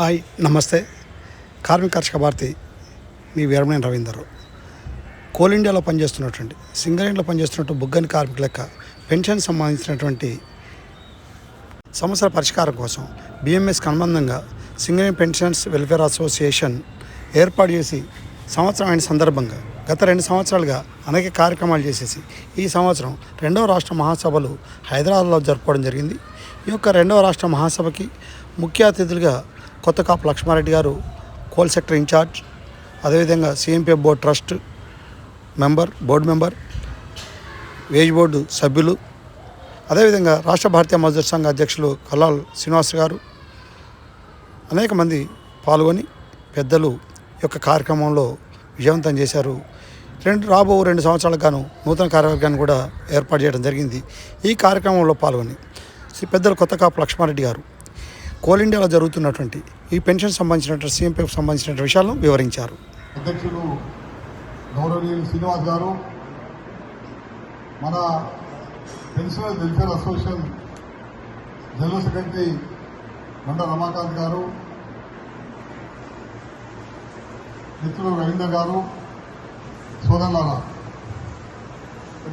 Hi నమస్తే. కార్మిక కర్షక భారతి మీ Veeramani Ravinder. Coal ఇండియాలో పనిచేస్తున్నటువంటి సింగరేణిలో పనిచేస్తున్నట్టు బుగ్గని కార్మికుల యొక్క పెన్షన్ సంబంధించినటువంటి సమస్యల పరిష్కారం కోసం బిఎంఎస్కి అనుబంధంగా సింగల్ పెన్షన్స్ వెల్ఫేర్ అసోసియేషన్ ఏర్పాటు చేసి సంవత్సరం అయిన సందర్భంగా గత రెండు సంవత్సరాలుగా అనేక కార్యక్రమాలు చేసేసి ఈ సంవత్సరం రెండవ రాష్ట్ర మహాసభలు హైదరాబాద్లో జరుపుకోవడం జరిగింది. ఈ యొక్క రెండవ రాష్ట్ర మహాసభకి ముఖ్య అతిథులుగా Kotha Kapu Laxmareddy garu coal sector incharge అదేవిధంగా CMP board trust member board member wage board సభ్యులు అదేవిధంగా రాష్ట్ర భారతీయ మజదూర్ సంఘ అధ్యక్షులు కల్లాల్ శ్రీనివాస్ గారు అనేక మంది పాల్గొని పెద్దలు ఈ యొక్క కార్యక్రమంలో విజయవంతం చేశారు. రెండు రాబో రెండు సంవత్సరాలకు గాను నూతన కార్యవర్గాన్ని కూడా ఏర్పాటు చేయడం జరిగింది. ఈ కార్యక్రమంలో పాల్గొని శ్రీ పెద్దలు కొత్త కాపు లక్ష్మారెడ్డి గారు కోల్ ఇండియాలో జరుగుతున్నటువంటి ఈ పెన్షన్ సంబంధించినటువంటి సీఎంపీకి సంబంధించిన విషయాలను వివరించారు. అధ్యక్షులు గౌరవనీయులు శ్రీనివాస్ గారు మన pensioner welfare association general secretary Manda Ramakanth గారు మిత్రులు రవీందర్ గారు సోదరులారా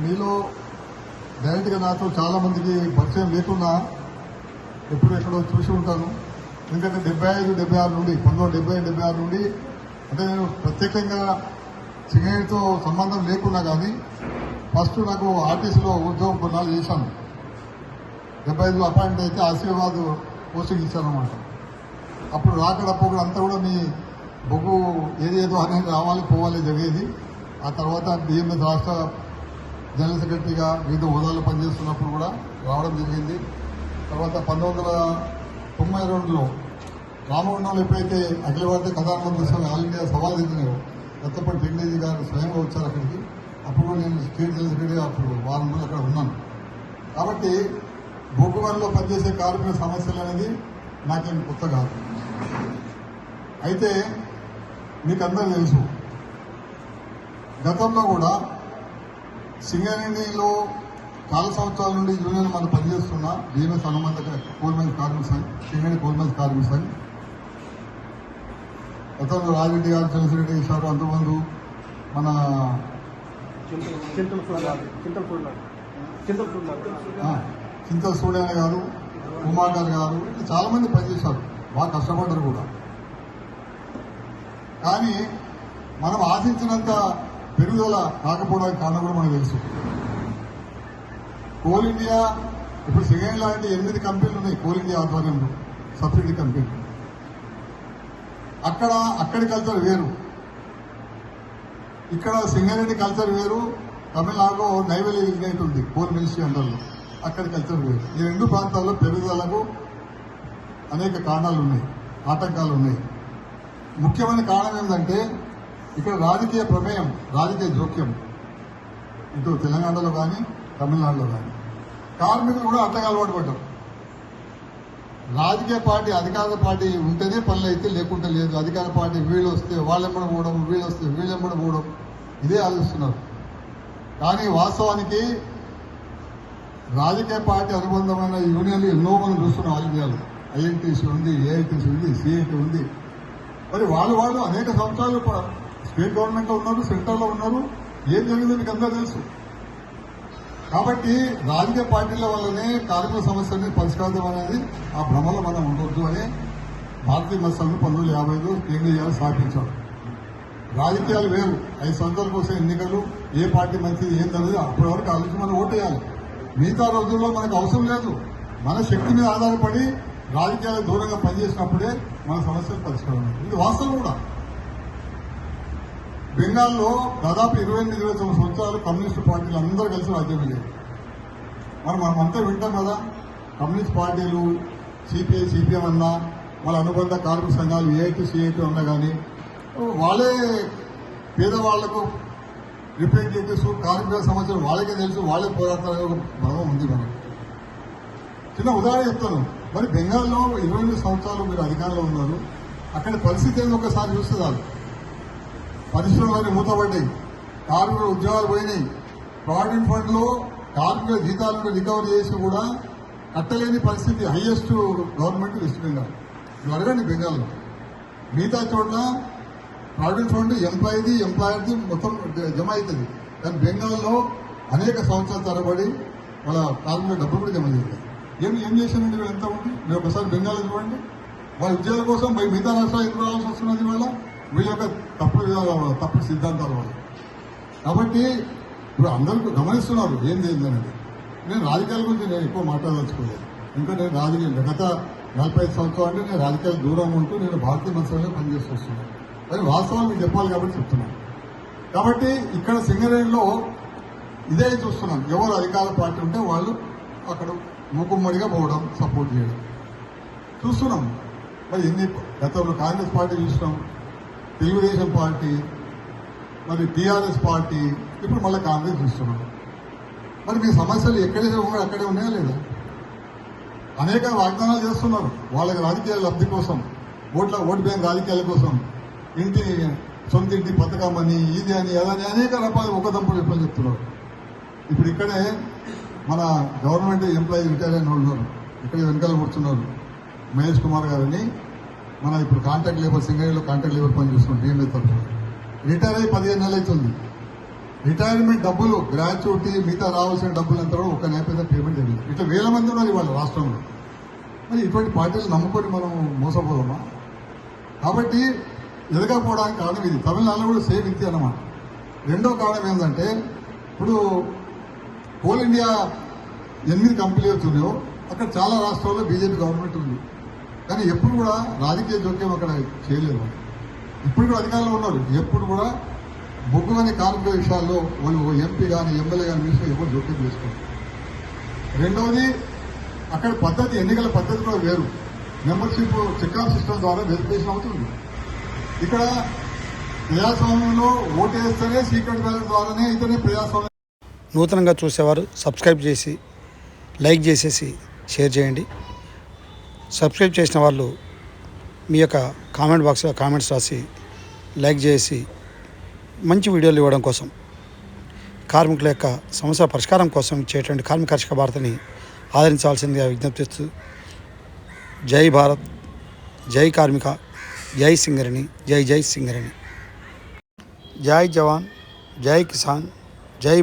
మీలో డైరెక్ట్గా నాతో చాలామందికి పరిచయం లేకున్నా ఎప్పుడు ఎక్కడో చూసి ఉంటాను. ఎందుకంటే డెబ్బై ఐదు డెబ్బై ఆరు నుండి పంతొమ్మిది డెబ్బై డెబ్బై ఆరు నుండి అంటే నేను ప్రత్యేకంగా సింగరేణితో సంబంధం లేకున్నా కానీ ఫస్ట్ నాకు ఆర్టీసీలో ఉద్యోగం కొన్నాళ్ళు చేశాను. డెబ్బై ఐదులో అపాయింట్ అయితే ఆశీర్వాద్ పోస్టింగ్ ఇచ్చానమాట అనమాట అప్పుడు రాకడ పోకడ అంతా కూడా మీ బొగ్గు ఏది ఏదో అనేది రావాలి పోవాలి జరిగేది. ఆ తర్వాత బిఎంఎస్ రాష్ట్ర జనరల్ సెక్రటరీగా వివిధ హోదాల్లో పనిచేస్తున్నప్పుడు కూడా రావడం జరిగింది. తర్వాత పంతొమ్మిది వందల తొంభై రెండులో రామగుండంలో ఎప్పుడైతే అఖిల భారత ప్రధానమంత్రి స్వామి ఆల్ ఇండియా సవాల్ ఎత్తినారో దత్తపల్లి టెక్నాలజీ గారు స్వయంగా వచ్చారు అక్కడికి. అప్పుడు కూడా నేను స్టేట్ సెక్రటరీ అప్పుడు వారం రోజులు అక్కడ ఉన్నాను. కాబట్టి భూగోళంలో పనిచేసే కార్మికుల సమస్యలు అనేది నాకేం కొత్త కాదు. అయితే మీకు అందరూ తెలుసు గతంలో కూడా సింగరేణిలో చాలా సంవత్సరాల నుండి యూనియన్ మనం పనిచేస్తున్న బిఎంఎస్ అనుబంధ కోల్మెన్స్ కార్మిక సంఘ్ సింగరేణి కోల్మెన్స్ కార్మిక సంఘ్. గతంలో రాజిరెడ్డి గారు చంద్రశేఖర్ చేశారు. అంతకుముందు మన చింతల సూర్యన్న గారు ఉమాకర్ గారు ఇట్లా చాలా మంది పనిచేశారు. బాగా కష్టపడ్డారు కూడా. కానీ మనం ఆశించినంత పెరుగుదల కాకపోవడానికి కారణం కూడా మనకు తెలుసు. కోల్ ఇండియా ఇప్పుడు సెకండ్ లాంటి ఎనిమిది కంపెనీలు ఉన్నాయి కోల్ ఇండియా ఆధ్వర్యంలో. సబ్సిడీ కంపెనీలు అక్కడ అక్కడి కల్చర్ వేరు. ఇక్కడ సింగారెడ్డి కల్చర్ వేరు తమిళనాడులో నైవేలి యూనిట్ ఉంది కోల్ మిల్స్ అండర్లో. అక్కడి కల్చర్ వేరు. ఈ రెండు ప్రాంతాల్లో పెరుగుదలకు అనేక కారణాలు ఉన్నాయి ఆటంకాలు ఉన్నాయి. ముఖ్యమైన కారణం ఏంటంటే ఇక్కడ రాజకీయ ప్రమేయం రాజకీయ జోక్యం. ఇటు తెలంగాణలో కానీ తమిళనాడులో కానీ. కార్మికులు కూడా అంతగా అలవాటు పడ్డారు. రాజకీయ పార్టీ అధికార పార్టీ ఉంటేనే పనులు అయితే లేకుంటే లేదు. అధికార పార్టీ వీళ్ళు వస్తే వాళ్ళెమ్మడ పోవడం వీళ్ళు వస్తే వీళ్ళెమ్మడ పోవడం. ఇదే ఆలోచిస్తున్నారు. కానీ వాస్తవానికి రాజకీయ పార్టీ అనుబంధమైన యూనియన్లు ఎన్నో మనం చూస్తున్నాం ఆల్ ఇండియాలో ఐఎన్టీసీ ఉంది ఏఐటీసీ ఉంది సిఐటీ ఉంది. మరి వాళ్ళు వాళ్ళు అనేక సంవత్సరాలు స్టేట్ గవర్నమెంట్లో ఉన్నారు సెంటర్లో ఉన్నారు. ఏం జరిగిందో మీకు అందరూ తెలుసు. కాబట్టి రాజకీయ పార్టీల వల్లనే కార్మిక సమస్యల్ని పరిష్కారం అనేది ఆ భ్రమలో మనం ఉండొద్దు అని భారతీయ మత్స్యాలను పంతొమ్మిది యాభై ఐదు కేంద్రీయాలు స్థాపించారు. రాజకీయాలు వేరు. ఐదు సంవత్సరాల కోసం ఎన్నికలు ఏ పార్టీ మంచిది ఏం తెలియదు అప్పటి వరకు ఆలోచించి మనం ఓటేయాలి మిగతా రోజుల్లో మనకు అవసరం లేదు. మన శక్తి మీద ఆధారపడి రాజకీయాలకు దూరంగా పనిచేసినప్పుడే మన సమస్యలు పరిష్కారం ఇది వాస్తవం కూడా. బెంగాల్లో దాదాపు ఇరవై ఎనిమిది ఇరవై తొమ్మిది సంవత్సరాలు కమ్యూనిస్ట్ పార్టీలు అందరూ కలిసి రాజ్యం వెళ్ళారు. మరి మనం అంతా వింటాం కదా కమ్యూనిస్ట్ పార్టీలు సిపిఐ సిపిఎం అన్నా వాళ్ళ అనుబంధ కార్మిక సంఘాలు ఏఐటి సిఐటి ఉన్నా కానీ వాళ్ళే పేదవాళ్ళకు రిప్రజెంటేటివ్స్ కార్మిక సమస్యలు వాళ్ళకే తెలుసు వాళ్ళే పోరాడతారనే బలం ఉంది మనకి. చిన్న ఉదాహరణ చెప్తాను. మరి బెంగాల్లో ఇరవై ఎనిమిది సంవత్సరాలు మీరు అధికారంలో ఉన్నారు. అక్కడ పరిస్థితి ఏందో ఒకసారి చూస్తే చాలు. పరిశ్రమలన్నీ మూతపడ్డాయి. కార్మికుల ఉద్యోగాలు పోయినాయి. ప్రావిడెంట్ ఫండ్లో కార్మికుల జీతాలను రికవరీ చేసి కూడా కట్టలేని పరిస్థితి హైయెస్ట్ గవర్నమెంట్ వెస్ట్ బెంగాల్. నువ్వు అడగండి బెంగాల్లో మిగతా చోట్ల ప్రావిడెంట్ ఫండ్ ఎంప్లాయీది ఎంప్లాయర్ది మొత్తం జమ అవుతుంది. కానీ బెంగాల్లో అనేక సంవత్సరాల తరబడి వాళ్ళ కార్మికుల డబ్బులు కూడా జమ చేస్తారు ఏం ఏం చేశానండి వీళ్ళు ఎంత ఉంది మీరు ఒకసారి బెంగాల్ చూడండి. వాళ్ళ ఉద్యోగాల కోసం మిగతా రాష్ట్రాలు ఎదురు రావాల్సి వస్తున్నది వాళ్ళ వీళ్ళ యొక్క తప్పుడు విధానాల వల్ల తప్పుడు సిద్ధాంతాల వల్ల కాబట్టి ఇప్పుడు అందరూ గమనిస్తున్నారు ఏం చేయాలనేది నేను రాజకీయాల గురించి నేను ఎక్కువ మాట్లాడదలుచుకోలేదు. ఇంకా నేను రాజకీయ గత నలభై ఐదు సంవత్సరాలు అంటే నేను రాజకీయాలు దూరం ఉంటూ నేను భారతీయ మనసులో పనిచేస్తూ వస్తున్నాను. అది వాస్తవాలు మీకు చెప్పాలి కాబట్టి చెప్తున్నాను. కాబట్టి ఇక్కడ సింగరేణిలో ఇదే చూస్తున్నాం ఎవరు అధికార పార్టీ ఉంటే వాళ్ళు అక్కడ మూకుమ్మడిగా పోవడం సపోర్ట్ చేయడం. చూస్తున్నాం. మరి ఎన్ని గతంలో కాంగ్రెస్ పార్టీ చూసినాం? తెలుగుదేశం పార్టీ మరి టీఆర్ఎస్ పార్టీ ఇప్పుడు మళ్ళీ కాంగ్రెస్ చూస్తున్నాం. మరి మీ సమస్యలు ఎక్కడే ఉన్నాయి అక్కడే ఉన్నాయా లేదా? అనేక వాగ్దానాలు చేస్తున్నారు. వాళ్ళకి రాజకీయ లబ్ధి కోసం ఓట్ల ఓటు బ్యాంక్ రాజకీయాల కోసం ఇంటి సొంత ఇంటి పథకం అని ఇది అని అదని అనేక రకాలు ఒక దంపుడు చెప్పని చెప్తున్నారు. ఇప్పుడు ఇక్కడే మన గవర్నమెంట్ ఎంప్లాయీ రిటైర్ అయిన వాళ్ళు ఉన్నారు. ఇక్కడ వెనకాల కూర్చున్నారు. మహేష్ కుమార్ గారని మన ఇప్పుడు కాంట్రాక్ట్ లేబర్ సింగరేలో కాంట్రాక్ట్ లేబర్ పని చూసుకుంటే డిఎంఏ తరఫున రిటైర్ అయ్యి పదిహేను నెలలు అవుతుంది. రిటైర్మెంట్ డబ్బులు గ్రాట్యుటీ మిగతా రావాల్సిన డబ్బులు అంతా కూడా ఒక నేపథ్య పేమెంట్ జరిగింది. ఇట్లా వేల మంది ఉన్నారు ఇవాళ రాష్ట్రంలో. మరి ఇటువంటి పార్టీలు నమ్ముకొని మనం మోసపోదామా? కాబట్టి ఎదగకపోవడానికి కారణం ఇది. తమిళనాడులో కూడా సేమ్ ఇది అన్నమాట. రెండో కారణం ఏంటంటే ఇప్పుడు కోల్ ఇండియా ఎనిమిది కంపెనీలు ఉన్నాయో అక్కడ చాలా రాష్ట్రాల్లో బీజేపీ గవర్నమెంట్ ఉంది. కానీ ఎప్పుడు కూడా రాజకీయ జోక్యం అక్కడ చేయలేదు. ఇప్పుడు కూడా అధికారంలో ఉన్నారు. ఎప్పుడు కూడా బొగ్గు అనే కార్మిక విషయాల్లో వాళ్ళు ఎంపీ కానీ ఎమ్మెల్యే కానీ విషయం ఎవరు జోక్యం చేసుకోరు. రెండవది అక్కడ పద్ధతి ఎన్నికల పద్ధతి కూడా వేరు. మెంబర్షిప్ చెక్ సిస్టమ్ ద్వారా వెరిఫికేషన్ అవుతుంది. ఇక్కడ ప్రజాస్వామ్యంలో ఓటు వేస్తేనే సీక్రెట్ బ్యాలెట్ ద్వారానే అయితేనే ప్రజాస్వామ్యం నూతనంగా చూసేవారు సబ్స్క్రైబ్ చేసి లైక్ చేసేసి షేర్ చేయండి. సబ్స్క్రైబ్ చేసిన వాళ్ళు మీ యొక్క కామెంట్ బాక్స్లో కామెంట్స్ రాసి లైక్ చేసి మంచి వీడియోలు ఇవ్వడం కోసం కార్మికుల యొక్క సమస్య పరిష్కారం కోసం ఇచ్చేటువంటి కార్మిక కర్షక భారతిని ఆదరించాల్సిందిగా విజ్ఞప్తిస్తూ జై భారత్ జై కార్మిక జై సింగరణి జై జై సింగరణి. జై జవాన్ జై కిసాన్ జై